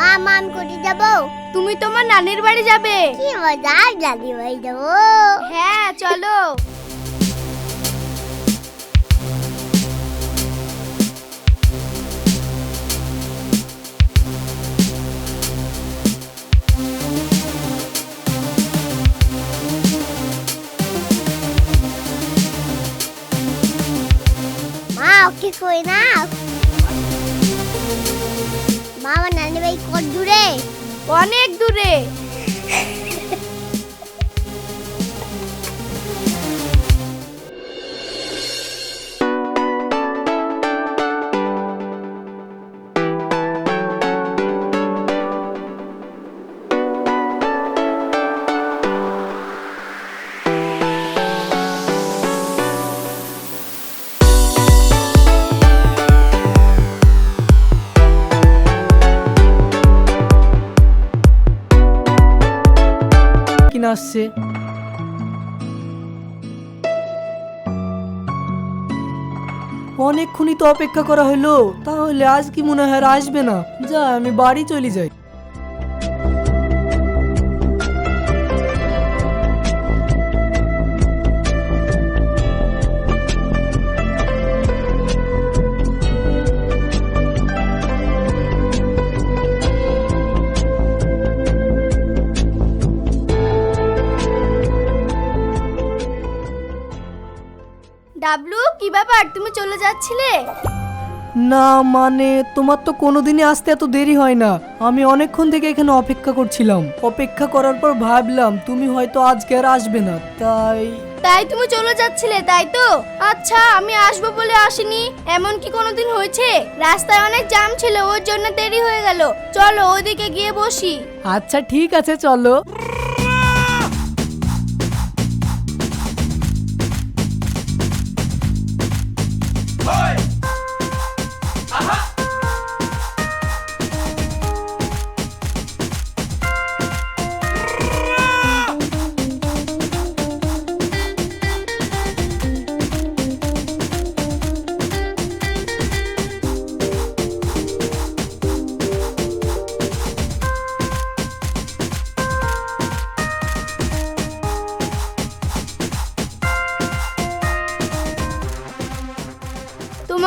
মা মা আমি কোথায় যাব। তুমি তোমার নানির বাড়ি যাবে। কি মজা দাদি ভাই যাব। হ্যাঁ চলো। মা ওকে কই না? দূরে অনেক দূরে। আসছে অনেকক্ষণই তো অপেক্ষা করা হলো। তাহলে আজ কি মনে হয় আসবে না? যা, আমি বাড়ি চলে যাই। কি ব্যাপার? তুমি চলে যাচ্ছিলে? না মানে তোমার তো কোনোদিনই আসতে এত দেরি হয় না। আমি অনেকক্ষণ থেকে এখানে অপেক্ষা করছিলাম। অপেক্ষা করার পর ভাবলাম তুমি হয়তো আজকে আর আসবে না। তাই তাই তুমি চলে যাচ্ছিলে তাই তো? আচ্ছা আমি আসব বলে আসিনি। এমন কি কোনোদিন হয়েছে? রাস্তায় অনেক জ্যাম ছিল ওর জন্য দেরি হয়ে গেল। চলো ওইদিকে গিয়ে বসি। আচ্ছা ঠিক আছে চলো।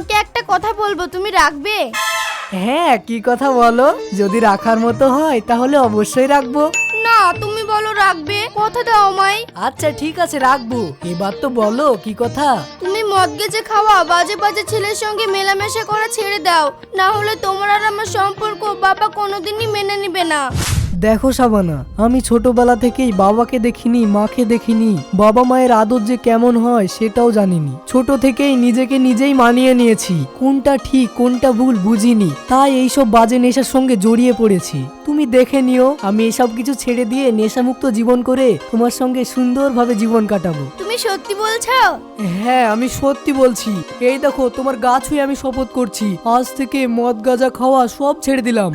তোমাকে একটা কথা বলব তুমি রাখবে? হ্যাঁ কি কথা বলো? যদি রাখার মতো হয় তাহলে অবশ্যই রাখব। না তুমি বলো রাখবে। কথা দাও আমায়। আচ্ছা ঠিক আছে রাখব। এবার তো বলো কি কথা? তুমি মদ গেছে খাওয়া বাজে বাজে ছেলের সঙ্গে মেলামেশা করা ছেড়ে দাও। না হলে তোমার আর আমার সম্পর্ক বাবা কোনোদিনই মেনে নিবে না। দেখো সাবানা আমি ছোটবেলা থেকেই বাবাকে দেখিনি মাকে দেখিনি। বাবা মায়ের আদর যে কেমন হয় সেটাও জানিনি। ছোট থেকেই নিজেকে নিজেই মানিয়ে নিয়েছি। কোনটা ঠিক কোনটা ভুল বুঝিনি। তাই এইসব বাজে নেশার সঙ্গে জড়িয়ে পড়েছি। তুমি দেখে নিও আমি এসব কিছু ছেড়ে দিয়ে নেশামুক্ত জীবন করে তোমার সঙ্গে সুন্দরভাবে জীবন কাটাবো। তুমি সত্যি বলছো? হ্যাঁ আমি সত্যি বলছি। এই দেখো তোমার গা ছুঁয়ে আমি শপথ করছি। আজ থেকে মদ গাঁজা খাওয়া সব ছেড়ে দিলাম।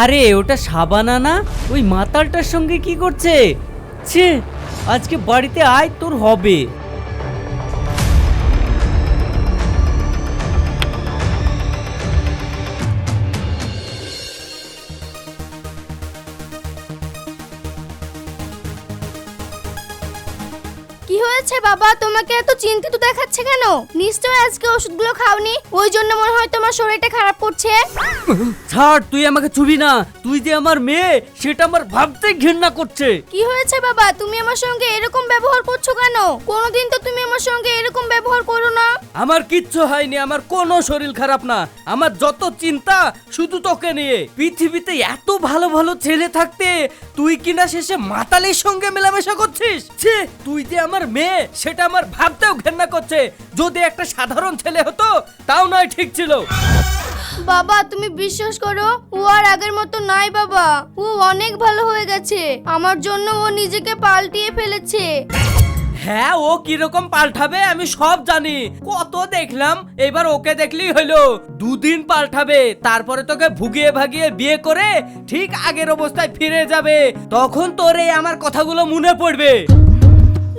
আরে, ওটা সাবানা না? ওই মাতালটার সঙ্গে কি করছে? ছে, আজকে বাড়িতে আয়, তোর হবে। কি হয়েছে বাবা? তোমাকে এত চিন্তিত দেখাচ্ছে কেন? নিশ্চয় আজকে ওষুধগুলো খাওনি? ওই জন্য মনে হয় তোমার শরীরটা খারাপ করছে। ছাড় তুই আমাকে ছুবি না। তুই যে আমার মেয়ে সেটা আমার ভাবতে ঘৃণা করছে। কি হয়েছে বাবা? তুমি আমার সঙ্গে এরকম ব্যবহার করছ কেন? কোনোদিন তো তুমি আমার সঙ্গে এরকম ব্যবহার করো না। আমার কিচ্ছু হয়নি আমার কোনো শরীর খারাপ না। আমার যত চিন্তা শুধু তোকে নিয়ে। পৃথিবীতে এত ভালো ভালো ছেলে থাকতে তুই কিনা শেষে মাতালের সঙ্গে মেলামেশা করছিস? ছে তুই যে আমার মেয়ে সেটা আমার ভাবতেও ঘেন্না করছে। যদি একটা সাধারণ ছেলে হতো তাও নয় ঠিক ছিল। বাবা তুমি বিশ্বাস করো ও আর আগের মতো নাই বাবা। ও অনেক ভালো হয়ে গেছে। আমার জন্য ও নিজেকে পাল্টিয়ে ফেলেছে। হ্যাঁ ও কীরকম পাল্টাবে আমি সব জানি। কত দেখলাম এবার ওকে দেখলেই হলো। দুদিন পাল্টাবে তারপরে তোকে ভুগিয়ে ভাগিয়ে বিয়ে করে ঠিক আগের অবস্থায় ফিরে যাবে। তখন তোর এই আমার কথাগুলো মনে পড়বে।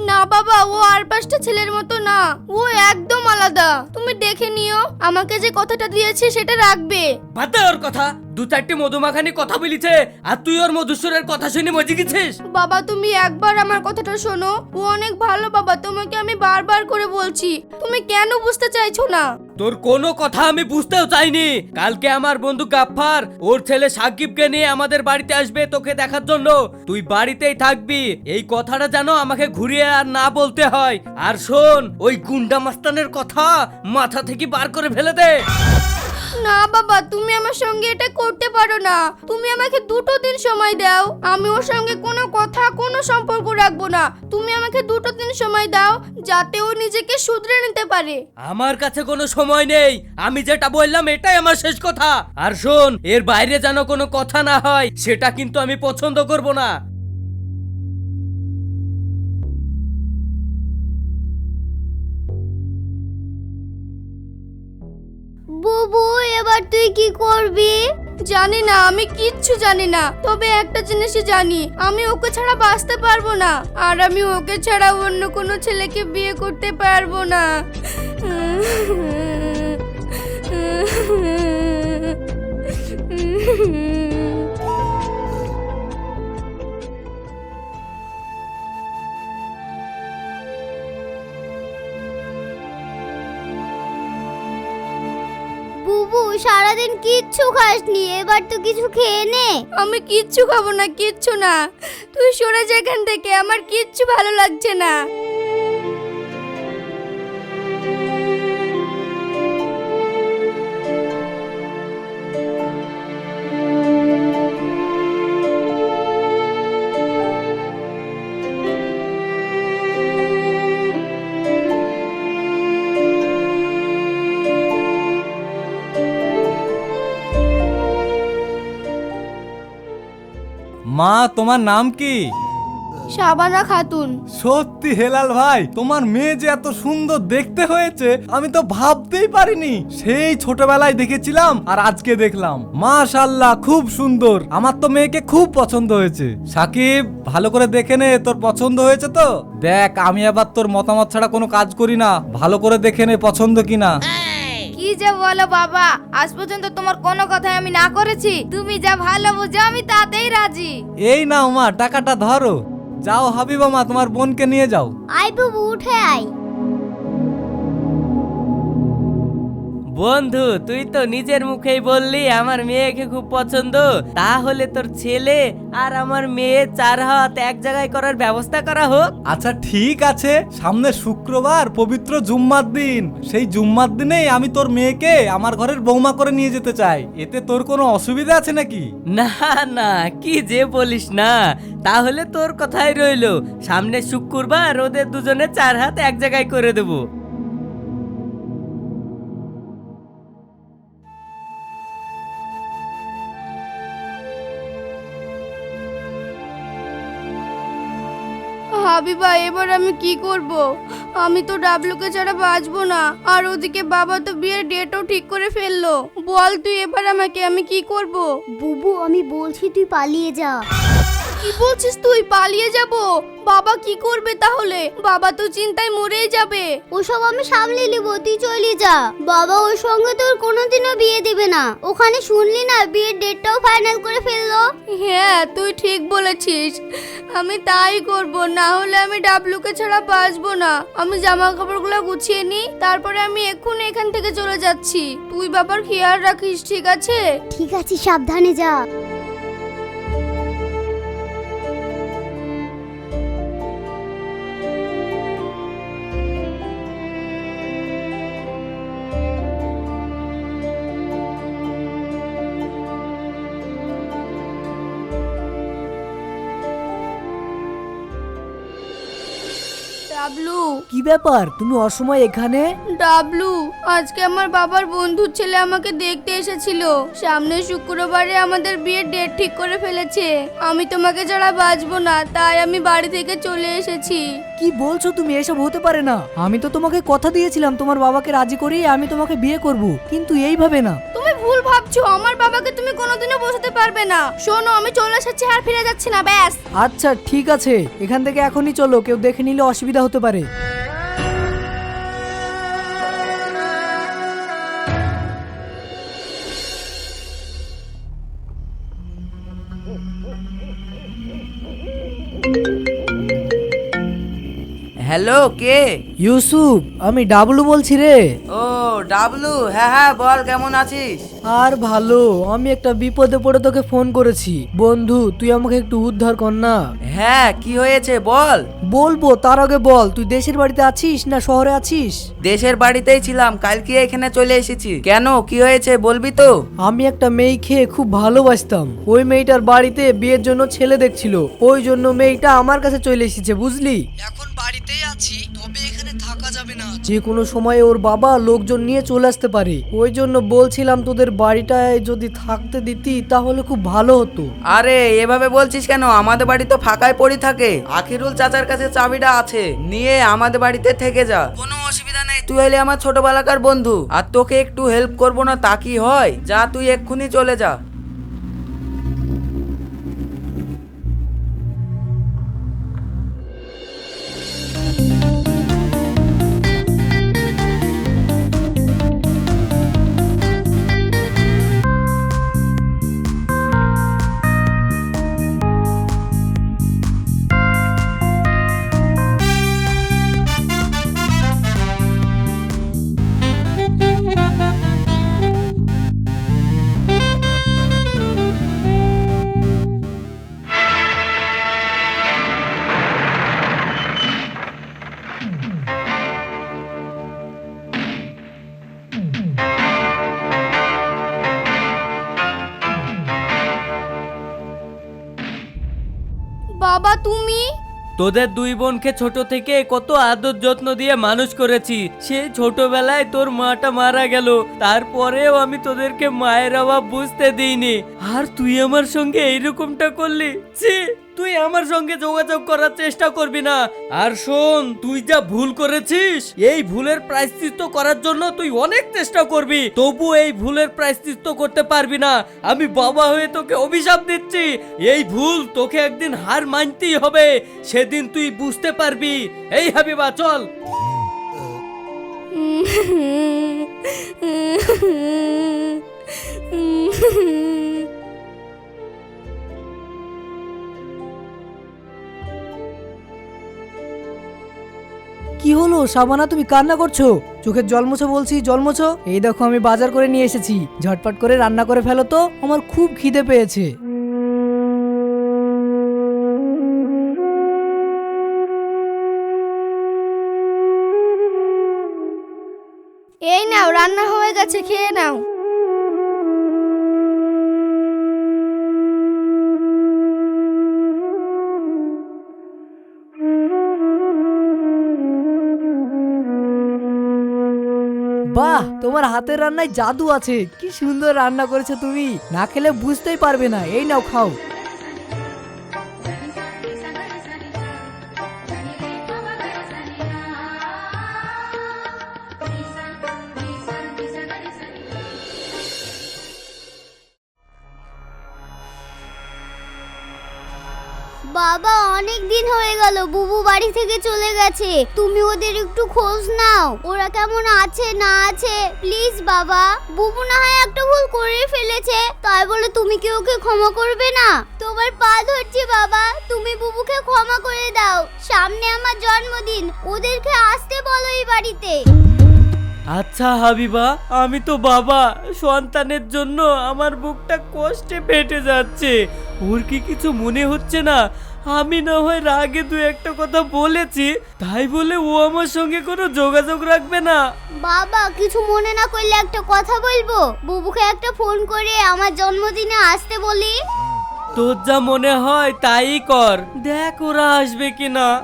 না বাবা ও আর পাঁচটা ছেলের মতো না। ও একদম আলাদা। তুমি দেখে নিও আমাকে যে কথাটা দিয়েছে সেটা রাখবে। বাদ ওর কথা। দু চারটি মধুমাখানি কথা বলিছে আর তুই ওর মধুসূরের কথা শুনে মজে গেছিস? বাবা তুমি একবার আমার কথাটা শোনো। ও অনেক ভালো বাবা তোমাকে আমি বারবার করে বলছি। তুমি কেন বুঝতে চাইছো না? তোর কোনো কথা আমি বুঝতেও চাইনি। কালকে আমার বন্ধু গাফফার, ওর ছেলে সাকিবকে নিয়ে আমাদের বাড়িতে আসবে তোকে দেখার জন্য। তুই বাড়িতেই থাকবি। এই কথাটা যেন আমাকে ঘুরিয়ে আর না বলতে হয়। আর শোন, ওই গুন্ডা মাস্তানের কথা মাথা থেকে বার করে ফেলে দে। না, বাবা, তুমি আমার সঙ্গে এটা করতে পারো না। তুমি আমাকে দুটো দিন সময় দাও। আমি ওর সঙ্গে কোনো কথা, কোনো সম্পর্ক রাখব না। তুমি আমাকে দুটো দিন সময় দাও, যাতে ও নিজেকে শুধরে নিতে পারে। আমার কাছে কোনো সময় নেই। আমি যেটা বললাম, এটাই আমার শেষ কথা। আর শোন, এর বাইরে যেন কোনো কথা না হয়, সেটা কিন্তু আমি পছন্দ করব না। এবার তুই কি করবি? জানি না আমি কিচ্ছু জানি না। তবে একটা জিনিসই জানি আমি ওকে ছাড়া বাঁচতে পারব না। আর আমি ওকে ছাড়া অন্য কোনো ছেলেকে বিয়ে করতে পারব না। সারাদিন কিচ্ছু খাসনি, এবার তো কিছু খেয়ে নে। আমি কিচ্ছু খাব না, কিচ্ছু না। তুই সরে যেখান থেকে, আমার কিচ্ছু ভালো লাগছে না। মা তোমার নাম কি? শাবানা খাতুন। সত্যি হেলাল ভাই তোমার মেয়ে যে এত সুন্দর দেখতে হয়েছে আমি তো ভাবতেই পারিনি। সেই ছোটবেলায় দেখেছিলাম আর আজকে দেখলাম। মাশাল্লাহ খুব সুন্দর। আমার তো মেয়েকে খুব পছন্দ হয়েছে। সাকিব ভালো করে দেখে নে তোর পছন্দ হয়েছে তো? দেখ আমি আবার তোর মতামত ছাড়া কোনো কাজ করি না। ভালো করে দেখে নে পছন্দ কিনা। যে বলো বাবা আজ পর্যন্ত তোমার কোনো কথাই আমি না করেছি। তুমি যা ভালো বুঝো আমি তাতেই রাজি। এই নাও মা টাকাটা ধরো। যাও হাবিবা মা তোমার বোনকে নিয়ে যাও। আই বাবু উঠে আয়। বন্ধু তুই তো নিজের মুখেই বললি আমার মেয়েকে খুব পছন্দ। তাহলে তোর ছেলে আর আমার মেয়ে চার হাত এক জায়গায় করার ব্যবস্থা করা হোক। আচ্ছা ঠিক আছে। সামনে শুক্রবার পবিত্র জুম্মার দিন। সেই জুম্মার দিনেই আমি তোর মেয়েকে আমার ঘরের বৌমা করে নিয়ে যেতে চাই। এতে তোর কোনো অসুবিধা আছে নাকি? না না কি যে বলিস না। তাহলে তোর কথাই রইল সামনে শুক্রবার ওদের দুজনে চার হাত এক জায়গায় করে দেবো। হাবিবা এবার আমি কি করব? আমি তো ডাবলুকে ছাড়া বাঁচবো না। আর ওদিকে বাবা তো বিয়ের ডেটও ঠিক করে ফেলল। বল তুই এবার আমাকে, আমি কি করব? বুবু, আমি বলছি তুই পালিয়ে যা। কি বলছিস তুই? পালিয়ে যাব। বাবা কি করবে তাহলে? বাবা তো চিন্তায় মরেই যাবে। ওসব আমি সামলে নিব তুই চলে যা। বাবা ওর সঙ্গে তোর কোনোদিনও বিয়ে দিবে না। ওখানে শুনলি না বিয়ের ডেটটাও ফাইনাল করে ফেলল? হ্যাঁ তুই ঠিক বলেছিস। আমি তাই করব না হলে আমি ডাবলুকে ছাড়া বাঁচবো না। আমি জামা কাপড়গুলো গুছিয়ে নিই তারপরে আমি এক্ষুনি এখান থেকে চলে যাচ্ছি। তুই বাবার খেয়াল রাখিস ঠিক আছে? ঠিক আছে সাবধানে যা। ডাবলু। কি ব্যাপার? তুমি অসময় এখানে? ডাবলু আজকে আমার বাবার বন্ধুর ছেলে আমাকে দেখতে এসেছিল। সামনে শুক্রবারে আমাদের বিয়ের ডেট ঠিক করে ফেলেছে। আমি তোমাকে ছাড়া বাঁচবো না তাই আমি বাড়ি থেকে চলে এসেছি। কি বলছো তুমি? এসব হতে পারে না। আমি তো তোমাকে কথা দিয়েছিলাম তোমার বাবাকে রাজি করিয়ে আমি তোমাকে বিয়ে করব। কিন্তু এইভাবে না। তুমি ভুল ভাবছ? আমার বাবাকে তুমি কোনোদিনও বোঝাতে পারবে না। শোনো আমি চলে এসেছি আর ফিরে যাচ্ছি না ব্যাস। আচ্ছা ঠিক আছে। এখান থেকে এখনই চলো কেউ দেখে নিলে অসুবিধা হতে পারে। হ্যালো কে? ইউসুফ আমি ডাবলু বলছি রে। ডাবলু হ্যাঁ হ্যাঁ বল কেমন আছিস? আর ভালো আমি একটা বিপদে পড়ে তোকে ফোন করেছি। বন্ধু তুই আমাকে একটু উদ্ধার কর না। হ্যাঁ কি হয়েছে বল। বলব তার আগে বল তুই দেশের বাড়িতে আছিস না শহরে আছিস? দেশের বাড়িতেই ছিলাম কালকে এখানে চলে এসেছি? কেন কি হয়েছে বলবি তো? আমি একটা মেয়ে খেয়ে খুব ভালোবাসতাম। ওই মেয়েটার বাড়িতে বিয়ের জন্য ছেলে দেখছিল। ওই জন্য মেয়েটা আমার কাছে চলে এসেছে বুঝলি? এখন বাড়িতেই আছি যাবে না। যে কোনো সময় ওর বাবা লোকজন নিয়ে চলে আসতে পারে। ওই জন্য বলছিলাম তোদের বাড়িটায় যদি থাকতে দিতি তাহলে খুব ভালো হতো। আরে এভাবে বলছিস কেন? আমাদের বাড়ি তো ফাঁকায় পড়ে থাকে। আখিরুল চাচার কাছে চাবিটা আছে। নিয়ে আমাদের বাড়িতে থেকে যা। কোনো অসুবিধা নেই। তুই হলে আমার ছোটবেলাকার বন্ধু। আর তোকে একটু হেল্প করব না তা কি হয়? যা তুই এক্ষুনি চলে যা। বাবা, তুমি? তোদের দুই বোনকে ছোট থেকে কত আদর যত্ন দিয়ে মানুষ করেছি। সে ছোটবেলায় তোর মাটা মারা গেল। তারপরেও আমি তোদেরকে মায়ের অভাব বুঝতে দিইনি। আর তুই আমার সঙ্গে এইরকমটা করলি? ছি! তুই আমার সঙ্গে যোগাযোগ করার চেষ্টা করবি না। আর শোন তুই যা ভুল করেছিস এই ভুলের প্রায়শ্চিত্ত করার জন্য তুই অনেক চেষ্টা করবি। তবু এই ভুলের প্রায়শ্চিত্ত করতে পারবি না। আমি বাবা হয়ে তোকে অভিশাপ দিচ্ছি। এই ভুল তোকে একদিন হার মানতেই হবে। সেদিন তুই বুঝতে পারবি। এই হাবিবা চল। কি হলো? সাবানা, তুমি কান্না করছ? চোখের জল মোছো বলছি, জল মোছো? এই দেখো, আমি বাজার করে নিয়ে এসেছি। ঝটপট করে রান্না করে ফেলো তো, আমার খুব খিদে পেয়েছে। এই নাও, রান্না হয়ে গেছে, খেয়ে নাও। বাহ, তোমার হাতের রান্নায় জাদু আছে। কি সুন্দর রান্না করেছ তুমি। না খেলে বুঝতেই পারবে না। এই নাও খাও। বাবা, অনেক দিন হয়ে গেল, বুবু বাড়ি থেকে চলে গেছে। তুমি ওদের একটু খোঁজ নাও। ওরা কেমন আছে, না আছে প্লিজ বাবা। বুবু না হয় একটা ভুল করে ফেলেছে। তাই বলে তুমি কি ওকে ক্ষমা করবে না? তোমার পা ধরছি বাবা। তুমি বুবুকে ক্ষমা করে দাও। সামনে আমার জন্মদিন। ওদেরকে আসতে বলো এই বাড়িতে। আচ্ছা হাবিবা আমি তো বাবা। সন্তানের জন্য আমার বুকটা কষ্টে ফেটে যাচ্ছে। ওর কি কিছু মনে হচ্ছে না? আমি না হয় রাগে দু একটা কথা বলেছি তাই বলে ও আমার সঙ্গে কোনো যোগাযোগ রাখবে না। বাবা কিছু মনে না করলে একটা কথা বলব? বুবুকে একটা ফোন করে আমার জন্মদিনে আসতে বলি। তোর যা মনে হয় তাই কর। দেখ ওরা আসবে কিনা।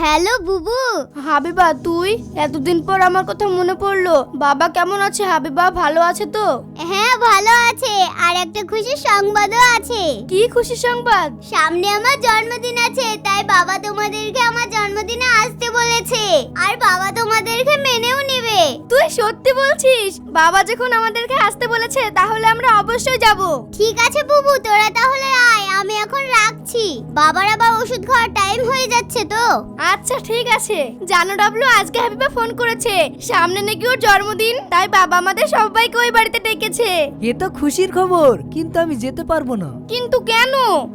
হ্যালো বুবু। হাবিবা তুই? এতদিন পর আমার কথা মনে পড়ল। বাবা কেমন আছে? হাবিবা ভালো আছে তো? হ্যাঁ ভালো আছে। আর একটা খুশি সংবাদও আছে। কি খুশি সংবাদ? সামনে আমার জন্মদিন আছে তাই বাবা তোমাদেরকে আমার জন্মদিনে আসতে বলেছে। আর বাবা তোমাদেরকে মেনেও তুই সত্যি বলছিস? বাবা যখন আমাদেরকে আসতে বলেছে তাহলে আমরা অবশ্যই যাব। ঠিক আছে বুবু তোরা তাহলে আয় আমি এখন রাখছি। বাবার আবার ওষুধ খাওয়ার টাইম হয়ে যাচ্ছে তো। আচ্ছা ঠিক আছে। জানো ডাবলু আজকে হাবিবা ফোন করেছে। সামনে নাকি ওর জন্মদিন তাই বাবা আমাদের সবাইকে ওই বাড়িতে ডেকেছে। এ তো খুশির খবর কিন্তু আমি যেতে পারব না। কিন্তু কেন?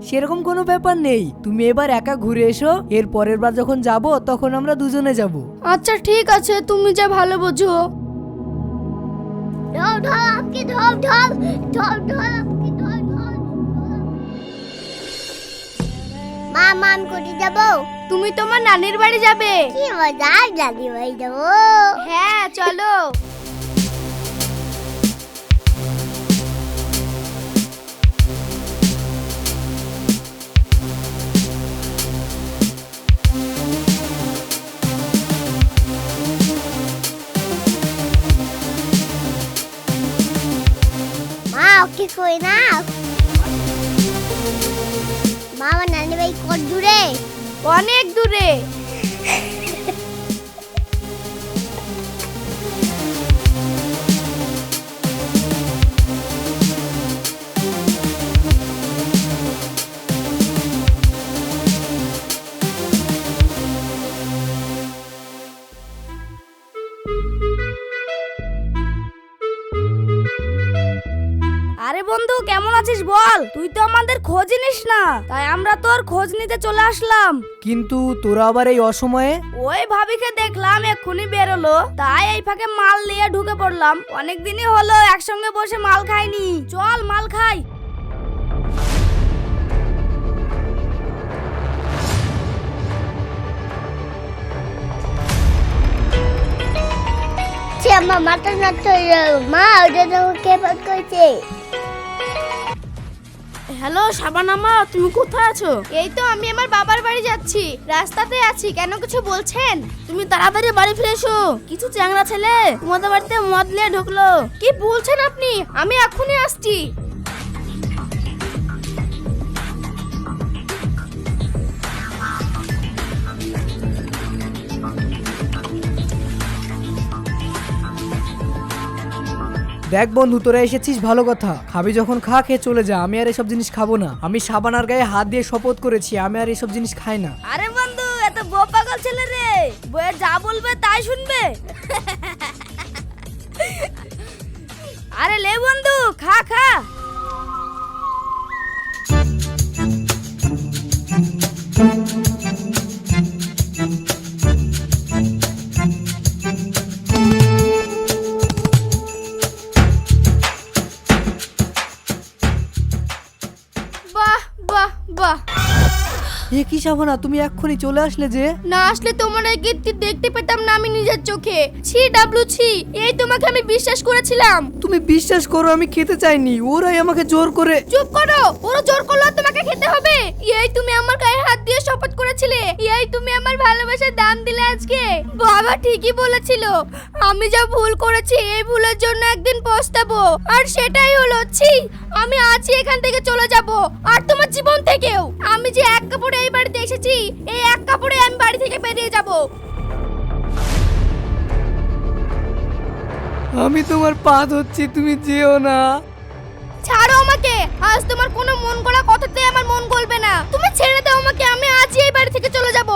সেরকম কোনো ব্যাপার নেই। তুমি এবার একা ঘুরে এসো এর পরের বার যখন যাব তখন আমরা দুজনে যাব। আচ্ছা ঠিক আছে তুমি যা ভালো বোঝো। ঢপ ঢল আপকে ঢল আপকে ঢপ ঢপ মা মাম কোটি যাব? তুমি তোমার নানির বাড়ি যাবে। কি মজা দাদি ভাই যাব। হ্যাঁ চলো। ওকে কই না। মা আমার নানি ভাই কত দূরে? অনেক দূরে। আছিস বল তুই তো আমাদের খোঁজ নিস না। তাই আমরা তোর খোঁজ নিতে চলে আসলাম। কিন্তু তোরা আবার এই অসময়ে? ওই ভাবিকে দেখলাম এক্ষুনি বেরোলো তাই এই ফাঁকে মাল নিয়ে ঢুকে পড়লাম। অনেক দিনই হলো একসঙ্গে বসে মাল খাইনি। চল মাল খাই। আমার মাথা নষ্ট হয়ে গেল। মা ওটা তো কে ফোন করেছে? হ্যালো শাবানামা তুমি কোথায় আছো? এই তো আমি আমার বাবার বাড়ি যাচ্ছি। রাস্তাতে আছি কেন কিছু বলছেন? তুমি তাড়াতাড়ি বাড়ি ফিরে এসো। কিছু চ্যাংরা ছেলে তোমাদের বাড়িতে মদ নিয়ে ঢুকলো। কি বলছেন আপনি? আমি এখনই আসছি। দেখ বন্ধু, তোরা এসেছিস, ভালো কথা। খাবি যখন খা, খেয়ে চলে যা। আমি আর এসব জিনিস খাব না। আমি সাবানার গায়ে হাত দিয়ে শপথ করেছি, আমি আর এসব জিনিস খাই না। আরে বন্ধু, এত বউ পাগল ছেলে রে। বইয়ে যা বলবে তাই শুনবে। আরে লে বন্ধু, খা খা। বাহ কি তুমি এক্ষুনি চলে আসলে যে। না আসলে তোমার এই কীর্তি দেখতে পেতাম না আমি নিজের চোখে। ছি ডাবলু ছি এই তোমাকে আমি বিশ্বাস করেছিলাম। তুমি বিশ্বাস করো আমি খেতে চাইনি। ওরাই আমাকে জোর করে চুপ করো ওরা জোর করল তোমাকে খেতে হবে। এই তুমি আমার গায়ে হাত দিয়ে শপথ করেছিলে। এই তুমি আমার ভালোবাসার দাম দিলে আজকে। বাবা ঠিকই বলেছিল। আমি যা ভুল করেছি এই ভুলের জন্য একদিন পস্তাবো। আর সেটাই হলো ছি আমি আজই এখান থেকে চলে যাব আর তোমার জীবন থেকেও। আমি যে এক কাপড়ে এই বাড়িতে বাড়িতে এসেছি এই এক কাপড়ে আমি বাড়ি থেকে বেরিয়ে যাব। আমি তোমার পা ধরছি তুমি যেও না। ছাড়ো আমাকে আজ তোমার কোনো মন গড়া কথাতে আমার মন গলবে না। তুমি ছেড়ে দাও আমাকে আমি আজই এই বাড়ি থেকে চলে যাব।